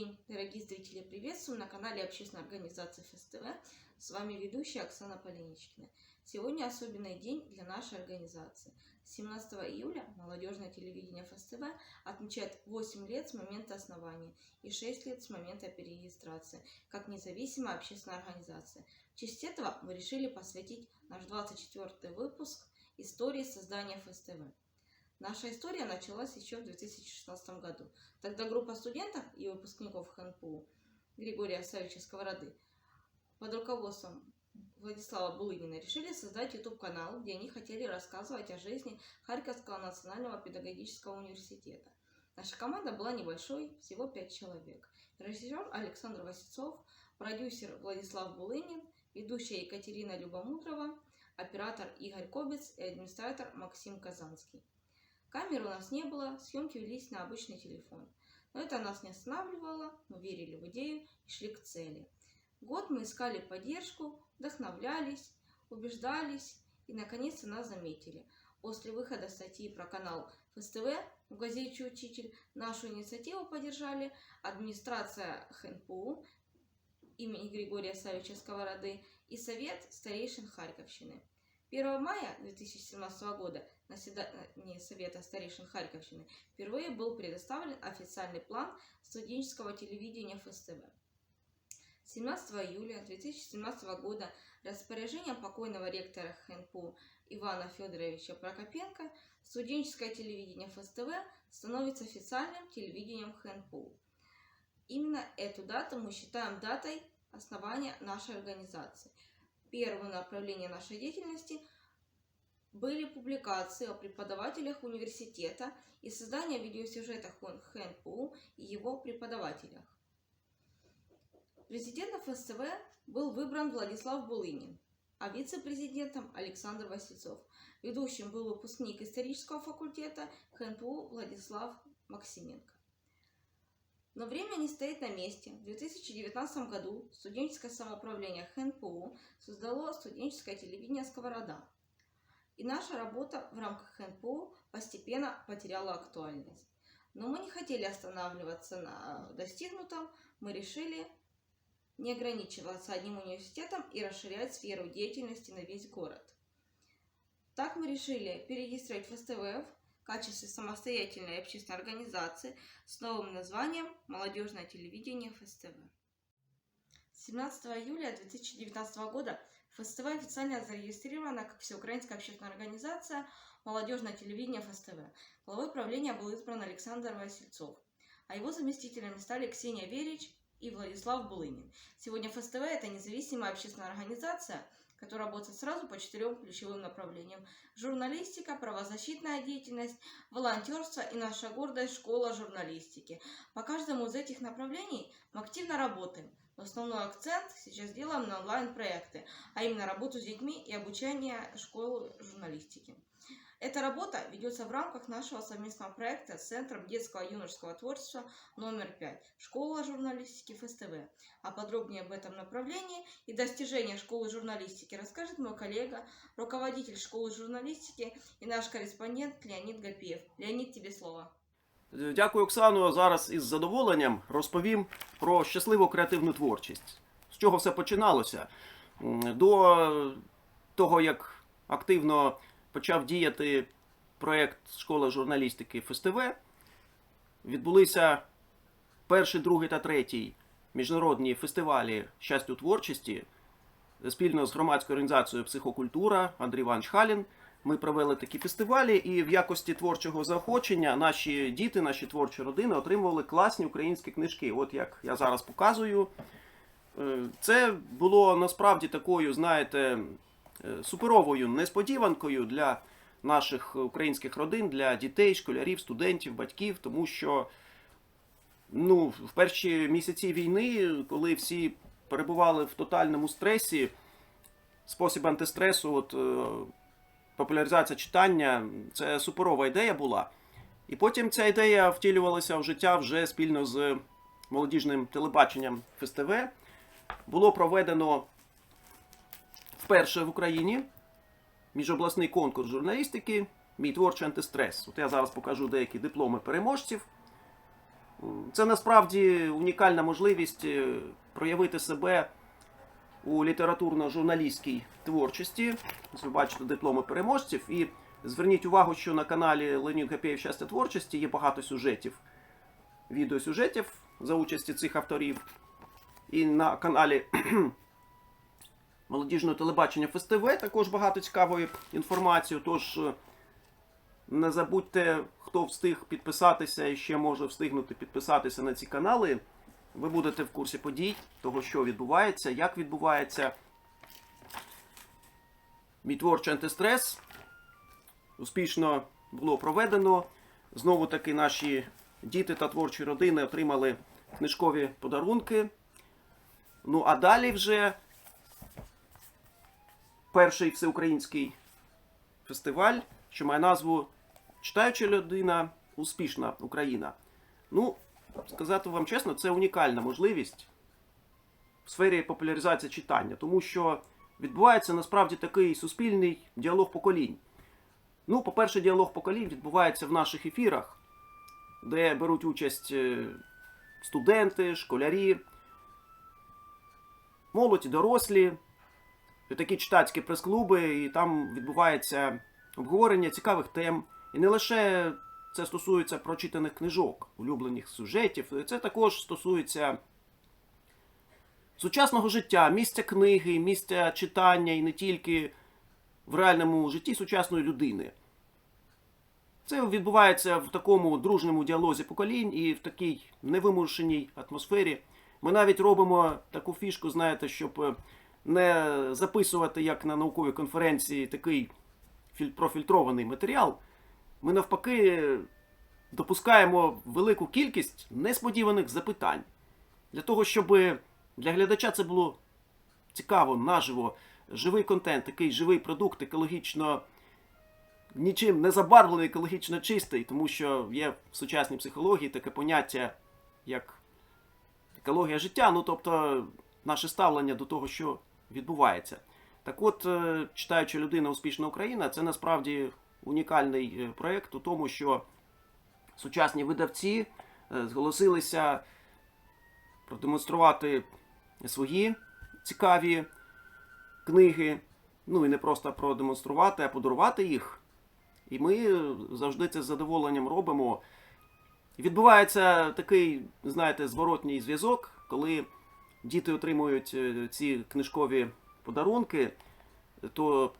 день, дорогие зрители! Приветствую на канале общественной организации ФСТВ. С вами ведущая Оксана Поленичкина. Сегодня особенный день для нашей организации. 17 июля молодежное телевидение ФСТВ отмечает 8 лет с момента основания и 6 лет с момента перерегистрации как независимая общественная организация. В честь этого мы решили посвятить наш 24 выпуск истории создания ФСТВ. Наша история началась еще в 2016 году. Тогда группа студентов и выпускников ХНПУ Григория Савича Сковороды под руководством Владислава Булынина решили создать YouTube-канал, где они хотели рассказывать о жизни Харьковского национального педагогического университета. Наша команда была небольшой, всего 5 человек. Режиссер Александр Васильцов, продюсер Владислав Булынин, ведущая Екатерина Любомудрова, оператор Игорь Кобец и администратор Максим Казанский. Камер у нас не было, съемки велись на обычный телефон. Но это нас не останавливало, мы верили в идею и шли к цели. Год мы искали поддержку, вдохновлялись, убеждались и наконец-то нас заметили. После выхода статьи про канал ФСТВ в газете «Учитель» нашу инициативу поддержали администрация ХНПУ имени Григория Савича Сковороды и Совет старейшин Харьковщины. 1 мая 2017 года на заседании Совета старейшин Харьковщины впервые был предоставлен официальный план студенческого телевидения ФСТВ. 17 июля 2017 года распоряжением покойного ректора ХНПУ Ивана Федоровича Прокопенко студенческое телевидение ФСТВ становится официальным телевидением ХНПУ. Именно эту дату мы считаем датой основания нашей организации. Первое направление нашей деятельности были публикации о преподавателях университета и создание видеосюжетов о ХНПУ и его преподавателях. Президентом ФСТВ был выбран Владислав Булынин, а вице-президентом Александр Васильцов. Ведущим был выпускник исторического факультета ХНПУ Владислав Максименко. Но время не стоит на месте. В 2019 году студенческое самоуправление ХНПУ создало студенческое телевидение «Сковорода». И наша работа в рамках ХНПУ постепенно потеряла актуальность. Но мы не хотели останавливаться на достигнутом, мы решили не ограничиваться одним университетом и расширять сферу деятельности на весь город. Так мы решили перерегистрировать ФСТВ в качестве самостоятельной общественной организации с новым названием «Молодежное телевидение ФСТВ». 17 июля 2019 года ФСТВ официально зарегистрирована как Всеукраинская общественная организация «Молодежное телевидение ФСТВ». Главой правления был избран Александр Васильцов, а его заместителями стали Ксения Верич и Владислав Булынин. Сегодня ФСТВ – это независимая общественная организация, которая работает сразу по четырем ключевым направлениям. Журналистика, правозащитная деятельность, волонтерство и наша гордая школа журналистики. По каждому из этих направлений мы активно работаем. Но основной акцент сейчас делаем на онлайн-проекты, а именно работу с детьми и обучение школы журналистики. Эта работа ведется в рамках нашего совместного проекта с Центром детского и юношеского творчества номер 5 «Школа журналистики ФСТВ». А подробнее об этом направлении и достижениях школы журналистики расскажет мой коллега, руководитель школы журналистики и наш корреспондент Леонид Гапиев. Леонид, тебе слово. Дякую, Оксано. Зараз із задоволенням розповім про щасливу креативну творчість. З чого все починалося? До того, як активно почав діяти проєкт Школа журналістики ФСТВ, відбулися перший, другий та третій міжнародні фестивалі щастя творчості спільно з громадською організацією Психокультура Андрій Іванович Халін. Ми провели такі фестивалі, і в якості творчого заохочення наші діти, наші творчі родини отримували класні українські книжки. От як я зараз показую. Е, Це було насправді такою, знаєте, е, суперовою несподіванкою для наших українських родин, для дітей, школярів, студентів, батьків, тому що ну, в перші місяці війни, коли всі перебували в тотальному стресі, спосіб антистресу, от, е, популяризація читання це суперова ідея була. І потім ця ідея втілювалася в життя вже спільно з молодіжним телебаченням ФСТВ. Було проведено вперше в Україні міжобласний конкурс журналістики Мій творчий антистрес. От я зараз покажу деякі дипломи переможців. Це насправді унікальна можливість е, проявити себе у літературно-журналістській творчості. Ви бачите дипломи переможців. І зверніть увагу, що на каналі Леонід Гапєєв Щастя творчості є багато сюжетів, відеосюжетів за участі цих авторів. І на каналі молодіжного телебачення ФСТВ також багато цікавої інформації. Тож е, не забудьте, хто встиг підписатися і ще може встигнути підписатися на ці канали. Ви будете в курсі подій, того, що відбувається, як відбувається. Мій творчий антистрес успішно було проведено. Знову таки наші діти та творчі родини отримали книжкові подарунки. Ну а далі вже перший всеукраїнський фестиваль, що має назву Читаюча людина, успішна Україна. Ну, сказати вам чесно, це унікальна можливість в сфері популяризації читання, тому що відбувається насправді такий суспільний діалог поколінь. Ну, по-перше, діалог поколінь відбувається в наших ефірах, де беруть участь е, студенти, школярі, молодь і дорослі, такі читацькі прес-клуби, і там відбувається обговорення цікавих тем. І не лише це стосується прочитаних книжок, улюблених сюжетів, це також стосується сучасного життя, місця книги, місця читання і не тільки в реальному житті сучасної людини. Це відбувається в такому дружному діалозі поколінь і в такій невимушеній атмосфері. Ми навіть робимо таку фішку, знаєте, щоб е, не записувати як на науковій конференції такий профільтрований матеріал. Ми навпаки допускаємо велику кількість несподіваних запитань для того, щоб для глядача це було цікаво, наживо, живий контент, такий живий продукт, екологічно нічим не забарвлений, екологічно чистий, тому що є в сучасній психології таке поняття, як екологія життя, ну тобто наше ставлення до того, що відбувається. Так от, е, читаючи людина успішна Україна, це насправді унікальний е, проєкт у тому, що сучасні видавці е, зголосилися продемонструвати свої цікаві книги. Ну і не просто продемонструвати, а подарувати їх. І ми завжди це з задоволенням робимо. Відбувається такий, знаєте, зворотній зв'язок, коли діти отримують е, ці книжкові подарунки, то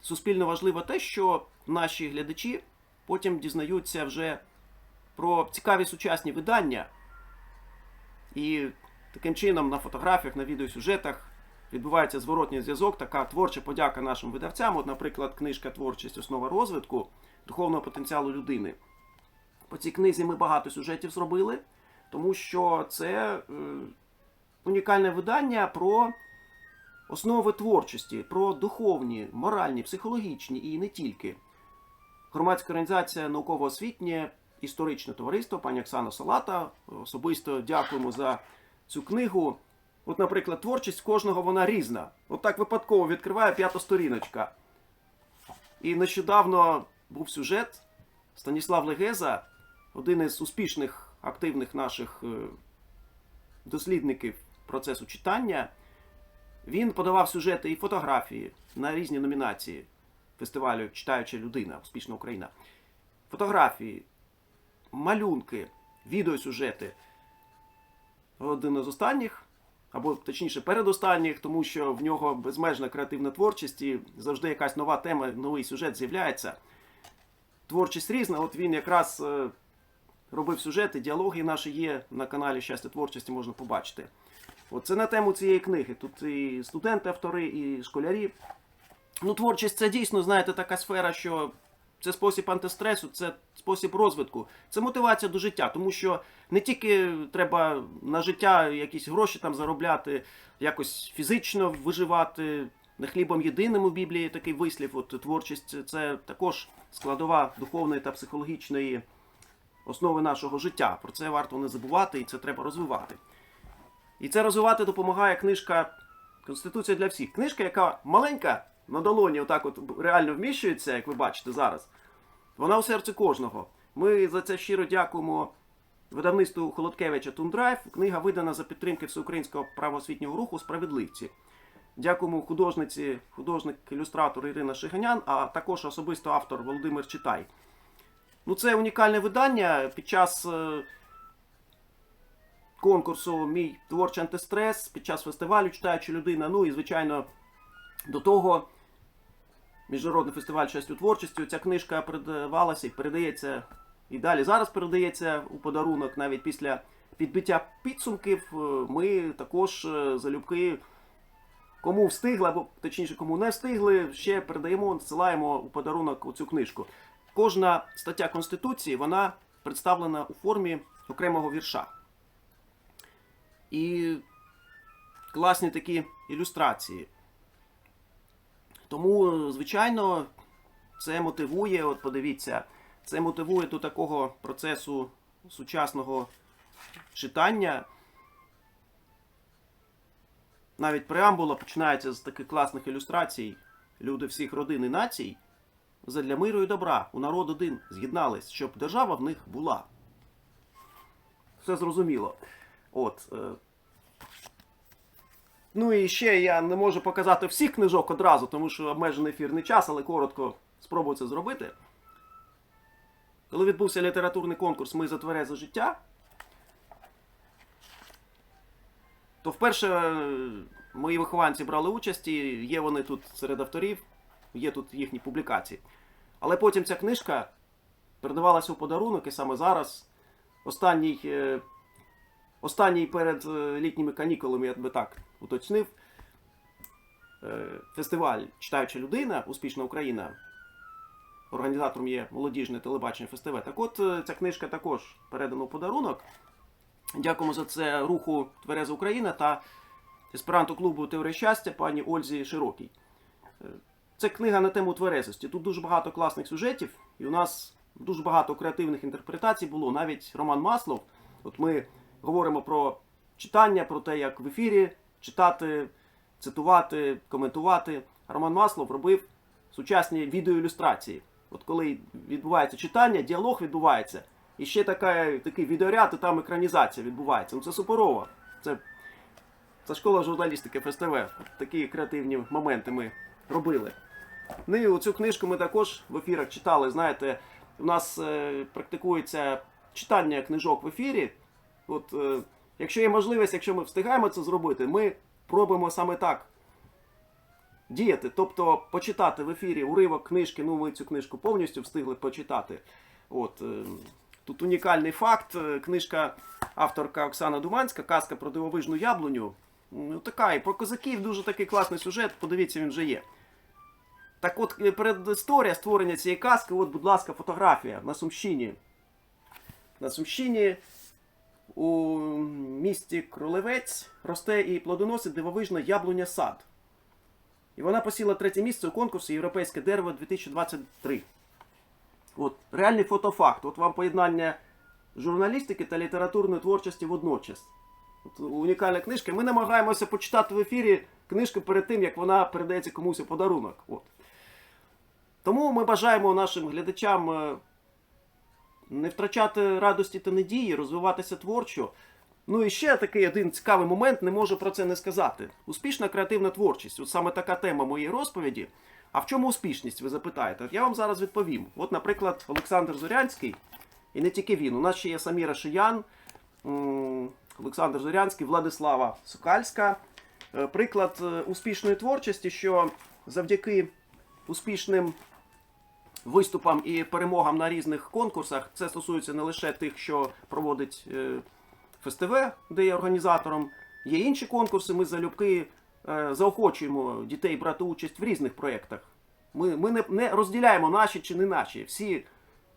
суспільно важливо те, що наші глядачі потім дізнаються вже про цікаві сучасні видання. І таким чином на фотографіях, на відеосюжетах відбувається зворотній зв'язок, така творча подяка нашим видавцям. От, наприклад, книжка Творчість основа розвитку духовного потенціалу людини. По цій книзі ми багато сюжетів зробили, тому що це е, унікальне видання про основи творчості, про духовні, моральні, психологічні і не тільки. Громадська організація науково-освітнє історичне товариство, пані Оксана Салата. Особисто дякуємо за цю книгу. От, наприклад, творчість кожного вона різна. От так випадково відкриває п'ята сторіночка. І нещодавно був сюжет Станіслав Легеза, один із успішних активних наших е, дослідників процесу читання. Він подавав сюжети і фотографії на різні номінації фестивалю Читаюча людина, успішна Україна. Фотографії, малюнки, відеосюжети. Один із останніх, або точніше передостанніх, тому що в нього безмежна креативна творчість і завжди якась нова тема, новий сюжет з'являється. Творчість різна, от він якраз е, робив сюжети, діалоги наші є на каналі Щастя творчості, можна побачити. От це на тему цієї книги. Тут і студенти, автори, і школярі. Ну, творчість це дійсно, знаєте, така сфера, що це спосіб антистресу, це спосіб розвитку, це мотивація до життя, тому що не тільки треба на життя якісь гроші там заробляти, якось фізично виживати. Не хлібом єдиним у Біблії такий вислів. От творчість це також складова духовної та психологічної основи нашого життя. Про це варто не забувати і це треба розвивати. І це розвивати допомагає книжка Конституція для всіх. Книжка, яка маленька на долоні, отак от реально вміщується, як ви бачите зараз. Вона у серці кожного. Ми за це щиро дякуємо видавництву Холодкевича Тундрайв. Книга видана за підтримки всеукраїнського правоосвітнього руху Справедливці. Дякуємо художниці, художник-ілюстратор Ірина Шиганян, а також особисто автор Володимир Читай. Ну, це унікальне видання під час е, конкурсу Мій творчий антистрес, під час фестивалю Читаюча людина. Ну і, звичайно, до того Міжнародний фестиваль щастю творчості. Ця книжка передавалася і передається і далі. Зараз передається у подарунок навіть після підбиття підсумків. е, Ми також е, залюбки. Кому встигли, або точніше, кому не встигли, ще передаємо, надсилаємо у подарунок цю книжку. Кожна стаття Конституції вона представлена у формі окремого вірша. І класні такі ілюстрації. Тому, звичайно, це мотивує, от подивіться, це мотивує до такого процесу сучасного читання. Навіть преамбула починається з таких класних ілюстрацій. Люди всіх родин і націй задля миру і добра у народ один з'єднались, щоб держава в них була. Все зрозуміло. От. Ну і ще я не можу показати всіх книжок одразу, тому що обмежений ефірний час, але коротко спробую це зробити. Коли відбувся літературний конкурс Ми за тверезе життя, то вперше е, мої вихованці брали участь, і є вони тут серед авторів, є тут їхні публікації. Але потім ця книжка передавалася у подарунок, і саме зараз, останній, е, останній перед е, літніми канікулами, я би так уточнив, е, фестиваль Читаюча людина, Успішна Україна. Організатором є молодіжне телебачення фестиваль. Так от е, ця книжка також передана у подарунок. Дякуємо за це руху Твереза Україна та есперанто клубу Теорія щастя пані Ользі Широкій. Е, Це книга на тему тверезості. Тут дуже багато класних сюжетів, і у нас дуже багато креативних інтерпретацій було. Навіть Роман Маслов. От ми говоримо про читання, про те, як в ефірі читати, цитувати, коментувати. Роман Маслов робив сучасні відеоілюстрації. От коли відбувається читання, діалог відбувається. І ще така, такий відеоряд, і там екранізація відбувається. Ну це суперово. Це, це школа журналістики ФСТВ. Такі креативні моменти ми робили. Ну і цю книжку ми також в ефірах читали. Знаєте, у нас е, практикується читання книжок в ефірі. От, е, якщо є можливість, якщо ми встигаємо це зробити, ми пробуємо саме так діяти. Тобто почитати в ефірі уривок книжки, ну ми цю книжку повністю встигли почитати. От, е, тут унікальний факт. Е, Книжка авторка Оксана Думанська, казка про дивовижну яблуню. Ну, така, і про козаків дуже такий класний сюжет, подивіться, він вже є. Так от, е, передісторія створення цієї казки, от, будь ласка, фотографія на Сумщині. На Сумщині у місті Кролевець росте і плодоносить дивовижна яблуня сад. І вона посіла третє місце у конкурсі Європейське дерево 2023. От, реальний фотофакт. От вам поєднання журналістики та літературної творчості водночас. От, унікальна книжка. Ми намагаємося почитати в ефірі книжку перед тим, як вона передається комусь у подарунок. От. Тому ми бажаємо нашим глядачам е, не втрачати радості та надії, розвиватися творчо. Ну і ще такий один цікавий момент, не можу про це не сказати. Успішна креативна творчість. От саме така тема моєї розповіді. А в чому успішність, ви запитаєте? Я вам зараз відповім. От, наприклад, Олександр Зорянський, і не тільки він. У нас ще є Саміра Шиян, Олександр Зорянський, Владислава Сокальська. Е, Приклад е, успішної творчості, що завдяки успішним виступам і перемогам на різних конкурсах, це стосується не лише тих, що проводить е, ФСТВ, де є організатором. Є інші конкурси, ми залюбки е, заохочуємо дітей брати участь в різних проєктах. Ми, ми не, не розділяємо наші чи не наші. Всі,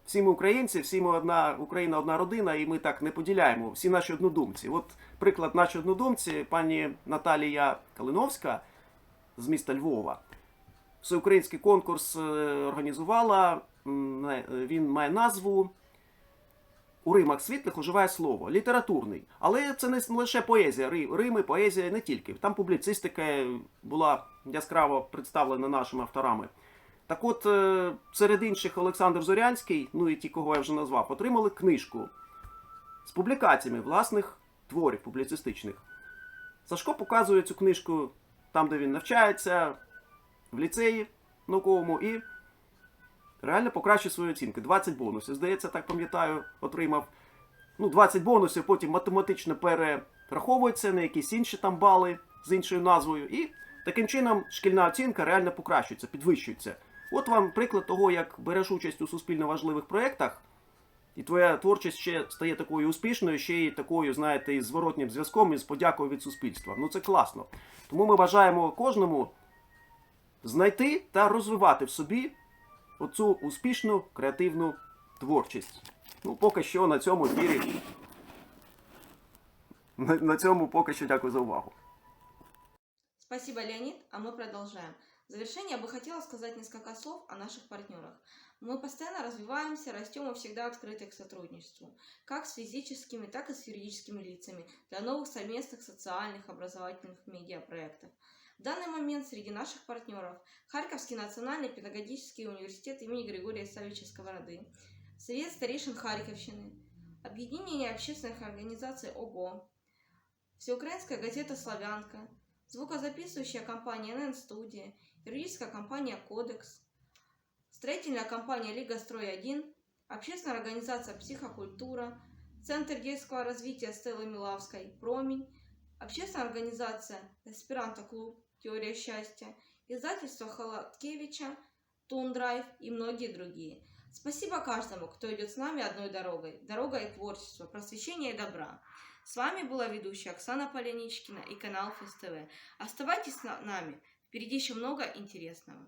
всі ми українці, всі ми одна Україна, одна родина, і ми так не поділяємо. Всі наші однодумці. От приклад наші однодумці, пані Наталія Калиновська з міста Львова. Всеукраїнський конкурс е, організувала. Е, Він має назву у римах світлих уживає слово літературний. Але це не лише поезія. Рими, поезія не тільки. Там публіцистика була яскраво представлена нашими авторами. Так от, е, серед інших Олександр Зорянський, ну і ті, кого я вже назвав, отримали книжку з публікаціями власних творів публіцистичних. Сашко показує цю книжку там, де він навчається, в ліцеї науковому, і реально покращує свої оцінки. 20 бонусів, здається, так пам'ятаю, отримав. Ну, 20 бонусів, потім математично перераховується на якісь інші там бали з іншою назвою. І таким чином шкільна оцінка реально покращується, підвищується. От вам приклад того, як береш участь у суспільно важливих проєктах, і твоя творчість ще стає такою успішною, ще й такою, знаєте, із зворотнім зв'язком, із подякою від суспільства. Ну це класно. Тому ми бажаємо кожному знайти та розвивати в собі оцю успішну креативну творчість. Ну, поки що на цьому ефірі. На, на цьому поки що дякую за увагу. Спасибо, Леонид, а мы продолжаем. В завершение я бы хотела сказать несколько слов о наших партнерах. Мы постоянно развиваемся, растем и всегда открыты к сотрудничеству, как с физическими, так и с юридическими лицами для новых совместных социальных, образовательных медиапроектов. В данный момент среди наших партнеров Харьковский национальный педагогический университет имени Григория Савича Сковороды, Совет старейшин Харьковщины, Объединение общественных организаций ОГО, Всеукраинская газета «Славянка», звукозаписывающая компания НН Студия, юридическая компания Кодекс, строительная компания Лига Строй-1, общественная организация Психокультура, Центр детского развития Стеллы Милавской, Промень, общественная организация Эсперанто Клуб, Теория счастья, издательство Холодкевича, Тундрайв и многие другие. Спасибо каждому, кто идет с нами одной дорогой, дорогой творчества, просвещения и добра. С вами была ведущая Оксана Поленичкина и канал ФСТВ. Оставайтесь с нами, впереди еще много интересного.